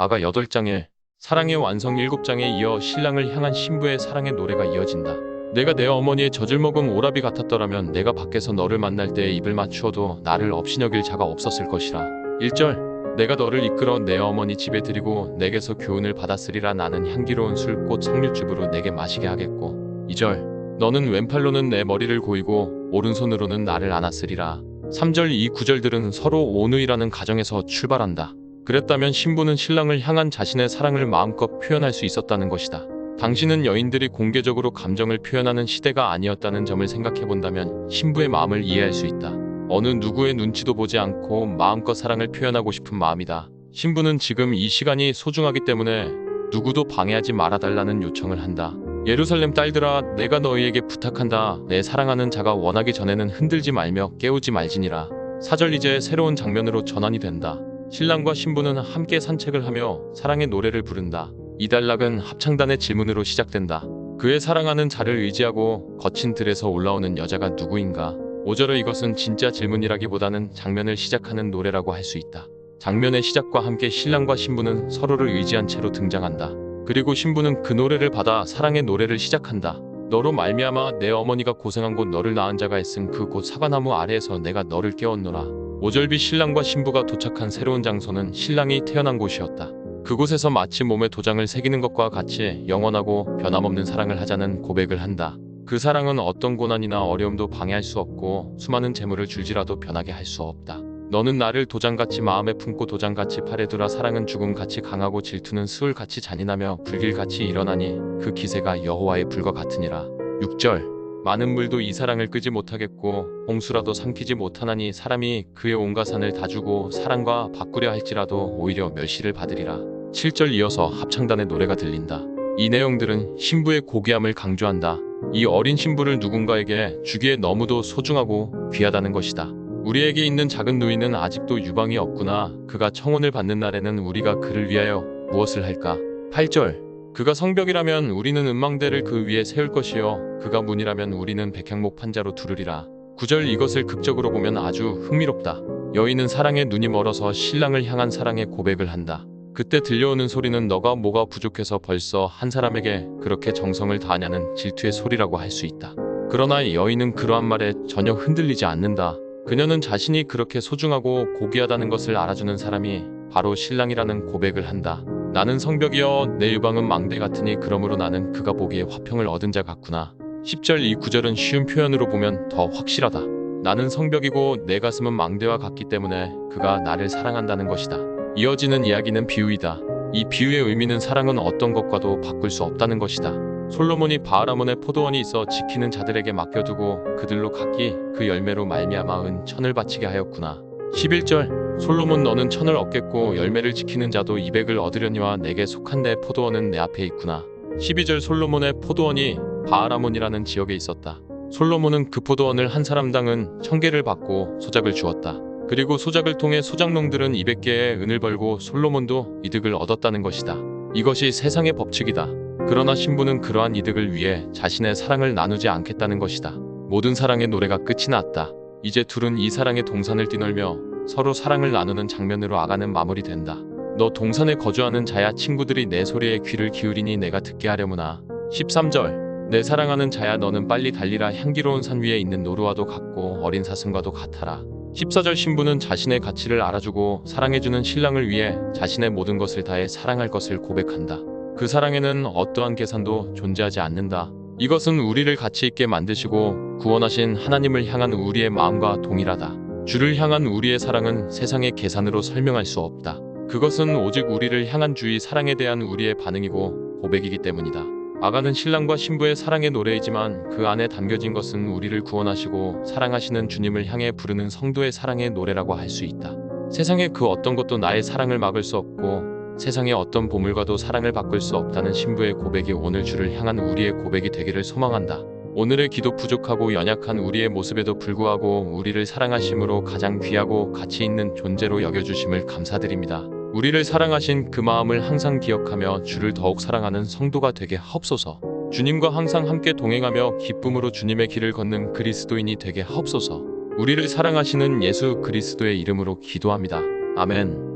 아가 8장에 사랑의 완성 7장에 이어 신랑을 향한 신부의 사랑의 노래가 이어진다. 내가 내 어머니의 젖을 먹은 오라비 같았더라면 내가 밖에서 너를 만날 때 입을 맞추어도 나를 업신여길 자가 없었을 것이라. 1절 내가 너를 이끌어 내 어머니 집에 들이고 내게서 교훈을 받았으리라 나는 향기로운 술꽃 석류즙으로 내게 마시게 하겠고 2절 너는 왼팔로는 내 머리를 고이고 오른손으로는 나를 안았으리라 3절 이 구절들은 서로 온의라는 가정에서 출발한다. 그랬다면 신부는 신랑을 향한 자신의 사랑을 마음껏 표현할 수 있었다는 것이다. 당신은 여인들이 공개적으로 감정을 표현하는 시대가 아니었다는 점을 생각해 본다면 신부의 마음을 이해할 수 있다. 어느 누구의 눈치도 보지 않고 마음껏 사랑을 표현하고 싶은 마음이다. 신부는 지금 이 시간이 소중하기 때문에 누구도 방해하지 말아달라는 요청을 한다. 예루살렘 딸들아, 내가 너희에게 부탁한다. 내 사랑하는 자가 원하기 전에는 흔들지 말며 깨우지 말지니라. 사절 이제 새로운 장면으로 전환이 된다. 신랑과 신부는 함께 산책을 하며 사랑의 노래를 부른다. 이 단락은 합창단의 질문으로 시작된다. 그의 사랑하는 자를 의지하고 거친 들에서 올라오는 여자가 누구인가? 5절의 이것은 진짜 질문이라기보다는 장면을 시작하는 노래라고 할 수 있다. 장면의 시작과 함께 신랑과 신부는 서로를 의지한 채로 등장한다. 그리고 신부는 그 노래를 받아 사랑의 노래를 시작한다. 너로 말미암아 내 어머니가 고생한 곳 너를 낳은 자가 있음 그곳 사과나무 아래에서 내가 너를 깨웠노라. 오절비 신랑과 신부가 도착한 새로운 장소는 신랑이 태어난 곳이었다. 그곳에서 마치 몸에 도장을 새기는 것과 같이 영원하고 변함없는 사랑을 하자는 고백을 한다. 그 사랑은 어떤 고난이나 어려움도 방해할 수 없고 수많은 재물을 줄지라도 변하게 할 수 없다. 너는 나를 도장같이 마음에 품고 도장같이 팔에 두라 사랑은 죽음같이 강하고 질투는 수울같이 잔인하며 불길같이 일어나니 그 기세가 여호와의 불과 같으니라. 6절 많은 물도 이 사랑을 끄지 못하겠고 홍수라도 삼키지 못하나니 사람이 그의 온갖 산을 다 주고 사랑과 바꾸려 할지라도 오히려 멸시를 받으리라. 7절 이어서 합창단의 노래가 들린다. 이 내용들은 신부의 고귀함을 강조한다. 이 어린 신부를 누군가에게 주기에 너무도 소중하고 귀하다는 것이다. 우리에게 있는 작은 누이는 아직도 유방이 없구나. 그가 청혼을 받는 날에는 우리가 그를 위하여 무엇을 할까? 8절 그가 성벽이라면 우리는 은망대를 그 위에 세울 것이요 그가 문이라면 우리는 백향목 판자로 두르리라. 9절 이것을 극적으로 보면 아주 흥미롭다. 여인은 사랑에 눈이 멀어서 신랑을 향한 사랑의 고백을 한다. 그때 들려오는 소리는 너가 뭐가 부족해서 벌써 한 사람에게 그렇게 정성을 다하냐는 질투의 소리라고 할 수 있다. 그러나 여인은 그러한 말에 전혀 흔들리지 않는다. 그녀는 자신이 그렇게 소중하고 고귀하다는 것을 알아주는 사람이 바로 신랑이라는 고백을 한다 나는 성벽이여 내 유방은 망대 같으니 그러므로 나는 그가 보기에 화평을 얻은 자 같구나. 10절 이 구절은 쉬운 표현으로 보면 더 확실하다. 나는 성벽이고 내 가슴은 망대와 같기 때문에 그가 나를 사랑한다는 것이다. 이어지는 이야기는 비유이다. 이 비유의 의미는 사랑은 어떤 것과도 바꿀 수 없다는 것이다. 솔로몬이 바알아몬의 포도원이 있어 지키는 자들에게 맡겨두고 그들로 각기 그 열매로 말미암아 은 천을 바치게 하였구나. 11절 솔로몬 너는 천을 얻겠고 열매를 지키는 자도 이백을 얻으려니와 내게 속한 내 포도원은 내 앞에 있구나. 12절 솔로몬의 포도원이 바알아몬이라는 지역에 있었다. 솔로몬은 그 포도원을 한 사람당은 천 개를 받고 소작을 주었다. 그리고 소작을 통해 소작농들은 200개의 은을 벌고 솔로몬도 이득을 얻었다는 것이다. 이것이 세상의 법칙이다. 그러나 신부는 그러한 이득을 위해 자신의 사랑을 나누지 않겠다는 것이다. 모든 사랑의 노래가 끝이 났다. 이제 둘은 이 사랑의 동산을 뛰놀며 서로 사랑을 나누는 장면으로 아가는 마무리된다. 너 동산에 거주하는 자야 친구들이 내 소리에 귀를 기울이니 내가 듣게 하려무나. 13절 내 사랑하는 자야 너는 빨리 달리라 향기로운 산 위에 있는 노루와도 같고 어린 사슴과도 같아라. 14절 신부는 자신의 가치를 알아주고 사랑해주는 신랑을 위해 자신의 모든 것을 다해 사랑할 것을 고백한다. 그 사랑에는 어떠한 계산도 존재하지 않는다. 이것은 우리를 가치 있게 만드시고 구원하신 하나님을 향한 우리의 마음과 동일하다. 주를 향한 우리의 사랑은 세상의 계산으로 설명할 수 없다. 그것은 오직 우리를 향한 주의 사랑에 대한 우리의 반응이고 고백이기 때문이다. 아가는 신랑과 신부의 사랑의 노래이지만 그 안에 담겨진 것은 우리를 구원하시고 사랑하시는 주님을 향해 부르는 성도의 사랑의 노래라고 할 수 있다. 세상의 그 어떤 것도 나의 사랑을 막을 수 없고 세상의 어떤 보물과도 사랑을 바꿀 수 없다는 신부의 고백이 오늘 주를 향한 우리의 고백이 되기를 소망한다. 오늘의 기도 부족하고 연약한 우리의 모습에도 불구하고 우리를 사랑하심으로 가장 귀하고 가치 있는 존재로 여겨주심을 감사드립니다. 우리를 사랑하신 그 마음을 항상 기억하며 주를 더욱 사랑하는 성도가 되게 하옵소서. 주님과 항상 함께 동행하며 기쁨으로 주님의 길을 걷는 그리스도인이 되게 하옵소서. 우리를 사랑하시는 예수 그리스도의 이름으로 기도합니다. 아멘.